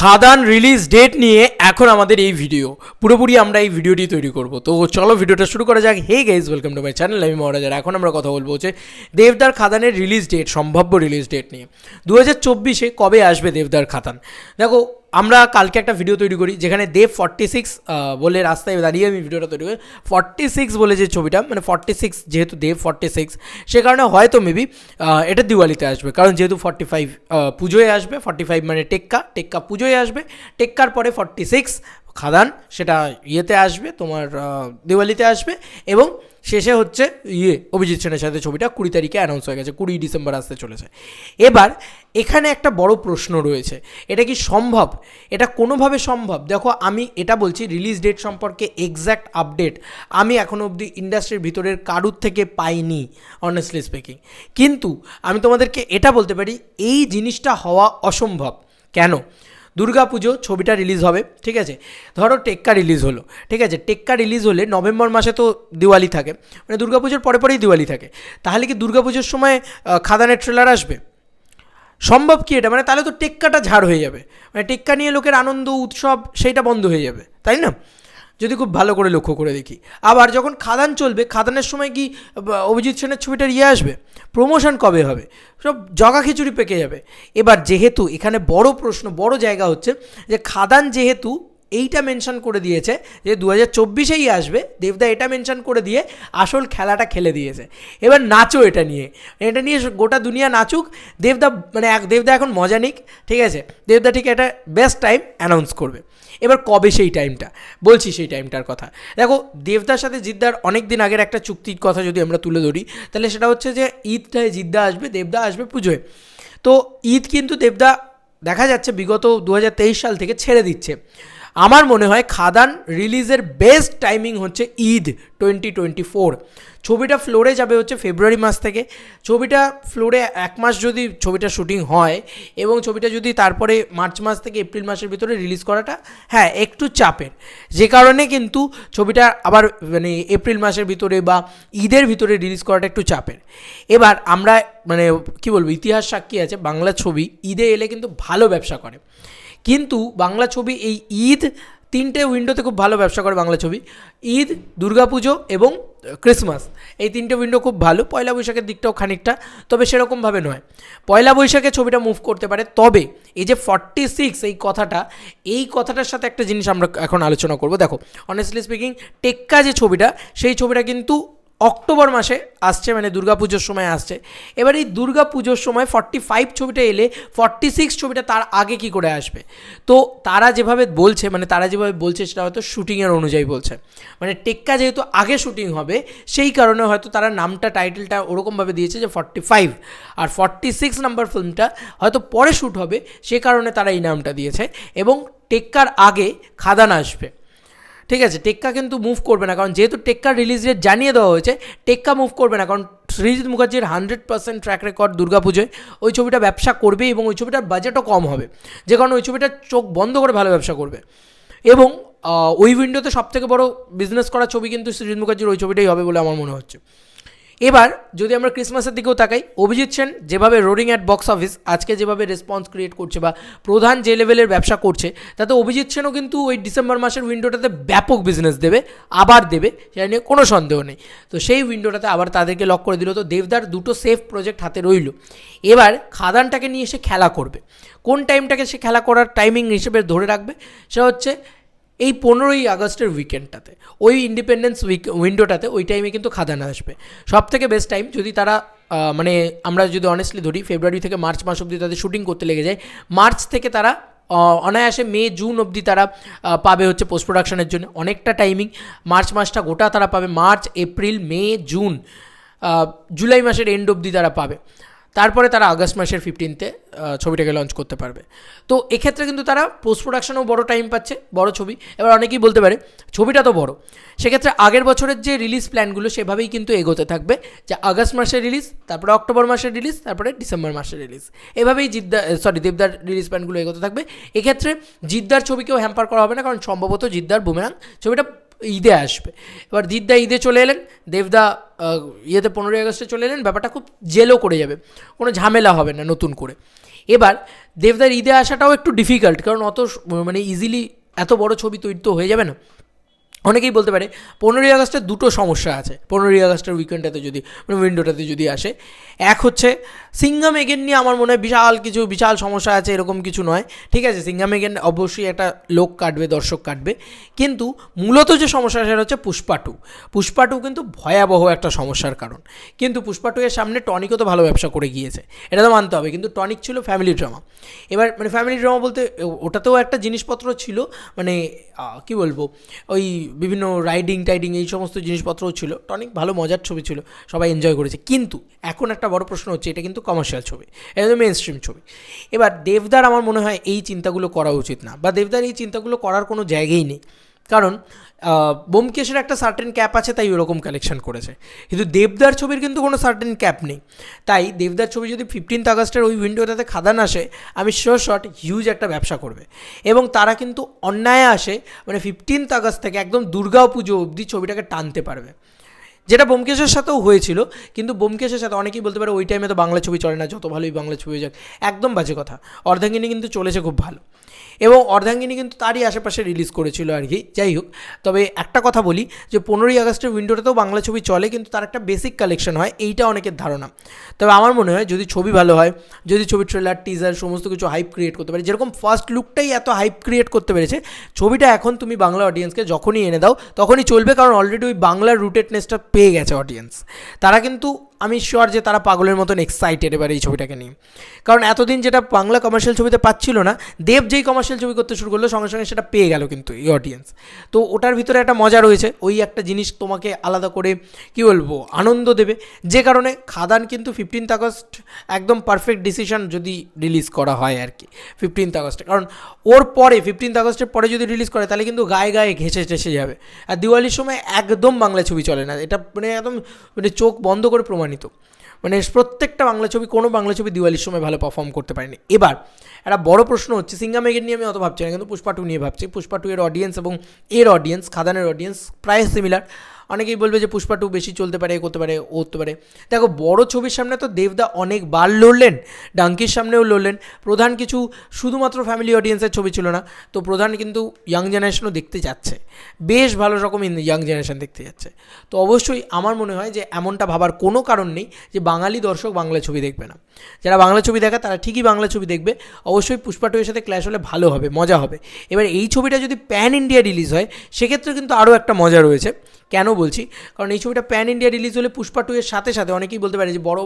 খাদান release date নিয়ে এখন আমাদের এই ভিডিও পুরোপুরি আমরা এই ভিডিওটি তৈরি করব। তো চলো ভিডিওটা শুরু করা যাক। Hey guys welcome to my channel আমি মহারাজার এখন আমরা কথা বলব হচ্ছে দেবদার খাদানের রিলিজ ডেট সম্ভাব্য রিলিজ ডেট নিয়ে। দু হাজার চব্বিশে কবে আসবে দেবদার খাদান? দেখো আমরা কালকে একটা ভিডিও তৈরি করি, যেখানে দেব ফর্টি সিক্স বলে রাস্তায় দাঁড়িয়ে আমি ভিডিওটা তৈরি করি। ফর্টি সিক্স বলে যে ছবিটা মানে ফর্টি সিক্স যেহেতু দেব ফর্টি সিক্স সে কারণে হয়তো মেবি এটা দিওয়ালিতে আসবে। কারণ যেহেতু ফর্টি ফাইভ পুজোয় আসবে ফর্টি ফাইভ মানে টেক্কা টেক্কা পুজোয় আসবে, টেক্কার পরে ফর্টি সিক্স খাদান, সেটা ইয়েতে আসবে, তোমার দিওয়ালিতে আসবে এবং শেষে হচ্ছে ইয়ে অভিজিৎ সেনের সাথে ছবিটা কুড়ি তারিখে অ্যানাউন্স হয়ে গেছে কুড়ি ডিসেম্বর আসতে চলেছে। এবার এখানে একটা বড় প্রশ্ন রয়েছে, এটা কি সম্ভব? এটা কোনোভাবে সম্ভব? দেখো, আমি এটা বলছি রিলিজ ডেট সম্পর্কে এক্স্যাক্ট আপডেট আমি এখনও অবধি ইন্ডাস্ট্রির ভিতরের কারুর থেকে পাইনি অনেস্টলি স্পিকিং কিন্তু আমি তোমাদেরকে এটা বলতে পারি, এই জিনিসটা হওয়া অসম্ভব। কেন? দুর্গাপুজো ছবিটা রিলিজ হবে, ঠিক আছে? ধরো টেক্কা রিলিজ হলো, ঠিক আছে? টেক্কা রিলিজ হলে নভেম্বর মাসে তো দিওয়ালি থাকে মানে দুর্গা পুজোর পরে পরেই দিওয়ালি থাকে। তাহলে কি দুর্গা পুজোর সময় খাদানের ট্রেলার আসবে? সম্ভব কি এটা? মানে তাহলে তো টেক্কাটা ঝাড় হয়ে যাবে। মানে টেক্কা নিয়ে লোকের আনন্দ, উৎসব, সেইটা বন্ধ হয়ে যাবে, তাই না? যদি খুব ভালো করে লক্ষ্য করে দেখি। আবার যখন খাদান চলবে, খাদানের সময় কি অভিজিৎ সেনের ছবিটার ইয়ে আসবে? প্রমোশন কবে হবে? সব জগা খিচুড়ি পেকে যাবে। এবার যেহেতু এখানে বড় প্রশ্ন, বড় জায়গা হচ্ছে যে, খাদান যেহেতু এইটা মেনশন করে দিয়েছে যে দু হাজার চব্বিশেই আসবে। দেবদা এটা মেনশন করে দিয়ে আসল খেলাটা খেলে দিয়েছে। এবার নাচো এটা নিয়ে। এটা নিয়ে গোটা দুনিয়া নাচুক। দেবদা মানে এক দেবদা এখন মজা নিক, ঠিক আছে? দেবদা ঠিক একটা বেস্ট টাইম অ্যানাউন্স করবে। এবার কবে সেই টাইমটা বলছি সেই টাইমটার কথা। দেখো, দেবদার সাথে জিদ্দার অনেক দিন আগের একটা চুক্তির কথা যদি আমরা তুলে ধরি, তাহলে সেটা হচ্ছে যে ঈদটায় জিদ্দা আসবে, দেবদা আসবে পুজোয়। তো ঈদ কিন্তু দেবদা দেখা যাচ্ছে বিগত দু হাজার তেইশ সাল থেকে ছেড়ে দিচ্ছে। আমার মনে হয় খাদান রিলিজের বেস্ট টাইমিং হচ্ছে ঈদ টোয়েন্টি টোয়েন্টি ফোর ছবিটা ফ্লোরে যাবে হচ্ছে ফেব্রুয়ারি মাস থেকে। ছবিটা ফ্লোরে এক মাস যদি ছবিটা শুটিং হয় এবং ছবিটা যদি তারপরে মার্চ মাস থেকে এপ্রিল মাসের ভিতরে রিলিজ করাটা হ্যাঁ একটু চাপের। যে কারণে কিন্তু ছবিটা আবার মানে এপ্রিল মাসের ভিতরে বা ঈদের ভিতরে রিলিজ করাটা একটু চাপের। এবার আমরা মানে কি বলব, ইতিহাস সাক্ষী আছে, বাংলা ছবি ঈদে এলে কিন্তু ভালো ব্যবসা করে। কিন্তু বাংলা ছবি এই ঈদ তিনটে উইন্ডোতে খুব ভালো ব্যবসা করে বাংলা ছবি। ঈদ, দুর্গাপুজো এবং ক্রিসমাস এই তিনটে উইন্ডো খুব ভালো, পয়লা বৈশাখের দিকটাও খানিকটা, তবে সেরকমভাবে নয়। পয়লা বৈশাখে ছবিটা মুভ করতে পারে, তবে এই যে ফর্টি সিক্স এই কথাটা, এই কথাটার সাথে একটা জিনিস আমরা এখন আলোচনা করব। দেখো অনেস্টলি স্পিকিং টেক্কা যে ছবিটা, সেই ছবিটা কিন্তু অক্টোবর মাসে আসছে মানে দুর্গাপুজোর সময় আসছে। এবার এই দুর্গাপুজোর সময় ফর্টি ফাইভ ছবিটা এলে ফর্টি সিক্স ছবিটা তার আগে কি করে আসবে? তো তারা যেভাবে বলছে মানে তারা যেভাবে বলছে সেটা হয়তো শ্যুটিংয়ের অনুযায়ী বলছে। মানে টেক্কা যেহেতু আগে শ্যুটিং হবে, সেই কারণে হয়তো তারা নামটা টাইটেলটা ওরকমভাবে দিয়েছে যে ফর্টি ফাইভ আর ফর্টি সিক্স নাম্বার ফিল্মটা হয়তো পরে শ্যুট হবে, সে কারণে তারা এই নামটা দিয়েছে। এবং টেক্কার আগে খাদান আসবে। ঠিক আছে, টেক্কা কিন্তু মুভ করবে না। কারণ যেহেতু টেক্কার রিলিজ ডেট জানিয়ে দেওয়া হয়েছে, টেক্কা মুভ করবে না। কারণ সৃজিৎ মুখার্জির হান্ড্রেড পার্সেন্ট ট্র্যাক রেকর্ড দুর্গাপুজোয়। ওই ছবিটা ব্যবসা করবে এবং ওই ছবিটার বাজেটও কম হবে। যে কারণে ওই ছবিটা চোখ বন্ধ করে ভালো ব্যবসা করবে। এবং ওই উইন্ডোতে সবথেকে বড় বিজনেস করা ছবি কিন্তু সৃজিৎ মুখার্জির ওই ছবিটাই হবে বলে আমার মনে হচ্ছে। এবার, যদি আমরা ক্রিসমাসের দিকেও তাকাই, অভিজিৎ সেন যেভাবে রোডিং অ্যাট বক্স অফিস, আজকে যেভাবে রেসপন্স ক্রিয়েট করছে বা প্রধান যে লেভেলের ব্যবসা করছে, তাতে অভিজিৎ সেনও কিন্তু ওই ডিসেম্বর মাসের উইন্ডোটাতে ব্যাপক বিজনেস দেবে, আবার দেবে, সেটা নিয়ে কোনো সন্দেহ নেই। তো সেই উইন্ডোটাতে আবার তাদেরকে লক করে দিল। তো দেবদার দুটো সেফ প্রজেক্ট হাতে রইল। এবার, খাদানটাকে নিয়ে এসে খেলা করবে। কোন টাইমটাকে সে খেলা করার টাইমিং হিসেবে ধরে রাখবে, সেটা হচ্ছে এই পনেরোই আগস্টের উইকেন্ডটাতে ওই ইন্ডিপেন্ডেন্স উইক উইন্ডোটাতে ওই টাইমে কিন্তু খাদানা আসবে। সব থেকে বেস্ট টাইম যদি তারা মানে আমরা যদি অনেস্টলি ধরি ফেব্রুয়ারি থেকে মার্চ মাস অবধি তাদের শুটিং করতে লেগে যায়। মার্চ থেকে তারা অনায়াসে মে জুন অবধি তারা পাবে হচ্ছে পোস্ট প্রোডাকশনের জন্য। অনেকটা টাইমিং মার্চ মাসটা গোটা তারা পাবে। March April May June July মাসের এন্ড অবধি তারা পাবে। তারপরে তারা আগস্ট মাসের ফিফটিনতে ছবিটাকে লঞ্চ করতে পারবে। তো এক্ষেত্রে কিন্তু তারা পোস্ট প্রোডাকশনেও বড় টাইম পাচ্ছে, বড় ছবি। এবার অনেকেই বলতে পারে, ছবিটা তো বড়। সেক্ষেত্রে আগের বছরের যে রিলিজ প্ল্যানগুলো সেভাবেই কিন্তু এগোতে থাকবে। যে আগস্ট মাসের রিলিজ তারপরে অক্টোবর মাসের রিলিজ তারপরে ডিসেম্বর মাসের রিলিজ এভাবেই জিদ্দা সরি দেবদার রিলিজ প্ল্যানগুলো এগোতে থাকবে। এক্ষেত্রে জিদ্দার ছবিকেও হ্যাম্পার করা হবে না, কারণ সম্ভবত জিদ্দার বুমেরাং ছবিটা ঈদে আসবে। এবার দিদা ঈদে চলে এলেন, দেবদা ইয়েতে পনেরোই আগস্টে চলে এলেন, ব্যাপারটা খুব জেলও করে যাবে। কোনো ঝামেলা হবে না নতুন করে। এবার দেবদার ঈদে আসাটাও একটু ডিফিকাল্ট কারণ অত মানে ইজিলি এত বড় ছবি তৈরি তো হয়ে যাবে না। অনেকেই বলতে পারে পনেরোই আগস্টের দুটো সমস্যা আছে। পনেরোই আগস্টের উইকেন্ডটাতে যদি মানে উইন্ডোটাতে যদি আসে। এক হচ্ছে সিঙ্গাম এগেন নিয়ে আমার মনে হয় বিশাল কিছু, বিশাল সমস্যা আছে এরকম কিছু নয়। ঠিক আছে সিঙ্গাম এগেন অবশ্যই একটা লোক কাটবে, দর্শক কাটবে। কিন্তু মূলত যে সমস্যা, সেটা হচ্ছে পুষ্পা টু। পুষ্পা টু কিন্তু ভয়াবহ একটা সমস্যার কারণ। কিন্তু পুষ্পা টু এর সামনে টনিকও তো ভালো ব্যবসা করে গিয়েছে। এটা তো মানতে হবে। কিন্তু টনিক ছিল ফ্যামিলি ড্রামা এবার মানে ফ্যামিলি ড্রামা বলতে, ওটাতেও একটা জিনিসপত্র ছিল মানে কি বলব, ওই বিভিন্ন রাইডিং টাইডিং এই সমস্ত জিনিসপত্রও ছিল। অনেক ভালো মজার ছবি ছিল। সবাই এনজয় করেছে। কিন্তু এখন একটা বড় প্রশ্ন হচ্ছে, এটা কিন্তু কমার্শিয়াল ছবি। এটা মেন স্ট্রিম ছবি। এবার দেবদার আমার মনে হয় এই চিন্তাগুলো করা উচিত না। বা দেবদার এই চিন্তাগুলো করার কোনো জায়গাই নেই। কারণ বোমকেশের একটা সার্টেন ক্যাপ আছে, তাই ওরকম কালেকশন করেছে। কিন্তু দেবদার ছবির কিন্তু কোনো সার্টেন ক্যাপ নেই। তাই দেবদার ছবি যদি ফিফটিন্থ আগস্টের ওই উইন্ডোটাতে খাদান আসে, আমি শিওর শট হিউজ একটা ব্যবসা করবে। এবং তারা কিন্তু অন্যায় আসে মানে ফিফটিন্থ আগস্ট থেকে একদম দুর্গা পুজো অবধি ছবিটাকে টানতে পারবে। যেটা বোমকেশের সাথেও হয়েছিল, কিন্তু বোমকেশের সাথে অনেকেই বলতে পারে, ওই টাইমে তো বাংলা ছবি চলে না, যত ভালোই বাংলা ছবি যাক। একদম বাজে কথা। অর্ধাঙ্গিনী কিন্তু চলেছে খুব ভালো। এবং অর্ধাঙ্গিনী কিন্তু তারই আশেপাশে রিলিজ করেছিল আর কি। যাই হোক, তবে একটা কথা বলি যে পনেরোই আগস্টের উইন্ডোটাতেও বাংলা ছবি চলে, কিন্তু তার একটা বেসিক কালেকশন হয়, এইটা অনেকের ধারণা। তবে আমার মনে হয় যদি ছবি ভালো হয়, যদি ছবি ট্রেলার টিজার সমস্ত কিছু হাইপ ক্রিয়েট করতে পারে, যেরকম ফার্স্ট লুকটাই এত হাইপ ক্রিয়েট করতে পেরেছে, ছবিটা এখন তুমি বাংলা অডিয়েন্সকে যখনই এনে দাও, তখনই চলবে, কারণ অলরেডি ওই বাংলার রুটেডনেসটা পেয়ে গেছে অডিয়েন্স তারা কিন্তু আমি শিওর যে তারা পাগলের মতন এক্সাইটেড এবার এই ছবিটাকে নিয়ে। কারণ এতদিন যেটা বাংলা কমার্শিয়াল ছবিতে পাচ্ছিল না, দেব যেই কমার্শিয়াল ছবি করতে শুরু করল, সঙ্গে সঙ্গে সেটা পেয়ে গেল কিন্তু এই অডিয়েন্স তো ওটার ভিতরে একটা মজা রয়েছে, ওই একটা জিনিস তোমাকে আলাদা করে, কি বলব, আনন্দ দেবে। যে কারণে খাদান কিন্তু ফিফটিন্থ আগস্ট একদম পারফেক্ট ডিসিশন যদি রিলিজ করা হয় আর কি ফিফটিন্থ আগস্টে। কারণ ওর পরে ফিফটিন্থ আগস্টের পরে যদি রিলিজ করে, তাহলে কিন্তু গায়ে গায়ে ঘেঁষে টেসে যাবে। আর দিওয়ালির সময় একদম বাংলা ছবি চলে না, এটা মানে একদম মানে চোখ বন্ধ করে প্রমাণিত। মানে প্রত্যেকটা বাংলা ছবি, কোনো বাংলা ছবি দিওয়ালির সময় ভালো পারফর্ম করতে পারেনি। এবার, একটা বড় প্রশ্ন হচ্ছে, সিঙ্গা মেঘের নিয়ে আমি অত ভাবছি না, কিন্তু পুষ্পা টু নিয়ে ভাবছি। পুষ্পা টু এর অডিয়েন্স এবং এর অডিয়েন্স খাদানের অডিয়েন্স প্রায় সিমিলার অনেকেই বলবে যে পুষ্পা টু বেশি চলতে পারে করতে পারে, ও করতে পারে। দেখো, বড় ছবির সামনে তো দেবদা অনেকবার লড়লেন, ডাঙ্কির সামনেও লড়লেন। প্রধান কিছু শুধুমাত্র ফ্যামিলি অডিয়েন্সের ছবি ছিল না, তো প্রধান কিন্তু ইয়াং জেনারেশনও দেখতে যাচ্ছে। বেশ ভালো রকম ইয়াং জেনারেশন দেখতে যাচ্ছে। তো অবশ্যই আমার মনে হয় যে এমনটা ভাবার কোনো কারণ নেই যে বাঙালি দর্শক বাংলা ছবি দেখবে না। যারা বাংলা ছবি দেখে তারা ঠিকই বাংলা ছবি দেখবে। অবশ্যই পুষ্পা টু এর সাথে ক্ল্যাশ হলে ভালো হবে, মজা হবে। এবার এই ছবিটা যদি প্যান ইন্ডিয়া রিলিজ হয়, সেক্ষেত্রে কিন্তু আরও একটা মজা রয়েছে। কেন বলছি, কারণ এই ছবিটা প্যান ইন্ডিয়া রিলিজ হলে পুষ্পা টু এর সাথে সাথে অনেকেই বলতে পারে যে বড়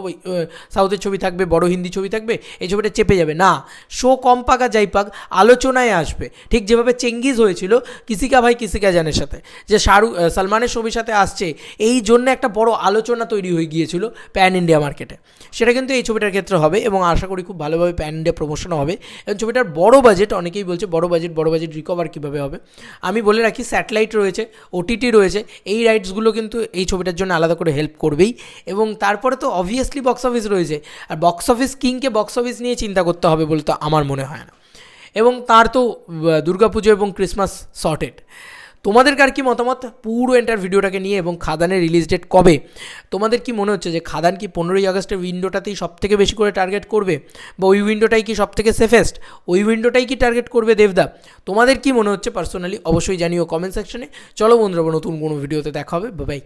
সাউথের ছবি থাকবে, বড় হিন্দি ছবি থাকবে, এই ছবিটা চেপে যাবে। না শো কম পাক আর যাই পাক, আলোচনায় আসবে। ঠিক যেভাবে চেঙ্গিজ হয়েছিল, কিসিকা ভাই কিসিকা জানের সাথে, যে শাহরুখ সালমানের ছবির সাথে আসছে, এই জন্য একটা বড় আলোচনা তৈরি হয়ে গিয়েছিল প্যান ইন্ডিয়া মার্কেটে সেটা কিন্তু এই ছবিটার ক্ষেত্রে হবে এবং আশা করি খুব ভালোভাবে প্যান ইন্ডিয়া প্রমোশনও হবে। এবং ছবিটার বড় বাজেট অনেকেই বলছে বড় বাজেট বড় বাজেট রিকভার কীভাবে হবে? আমি বলে রাখি স্যাটেলাইট রয়েছে ওটিটি রয়েছে, এই রাইটসগুলো কিন্তু এই ছবিটার জন্য আলাদা করে হেল্প করবেই। এবং তারপরে তো অবভিয়াসলি বক্স অফিস রয়েছে। আর বক্স অফিস কিংকে বক্স অফিস নিয়ে চিন্তা করতে হবে বলে তো আমার মনে হয় না। এবং তার তো দুর্গাপুজো এবং ক্রিসমাস সর্টেড তোমাদের কার কি মতামত? পুরো এন্টার ভিডিওটাকে নিয়ে এবং খাদানের রিলিজ ডেট কবে? তোমাদের কি মনে হচ্ছে যে খাদান কি পনেরোই আগস্টের উইন্ডোটাতেই সব থেকে বেশি করে টার্গেট করবে? বা ওই উইন্ডোটাই কি সব থেকে সেফেস্ট ওই উইন্ডোটাই কি টার্গেট করবে দেবদা? তোমাদের কি মনে হচ্ছে? পার্সোনালি অবশ্যই জানিও কমেন্ট সেকশনে চলো বন্ধুরা নতুন কোনো ভিডিওতে দেখা হবে। বাই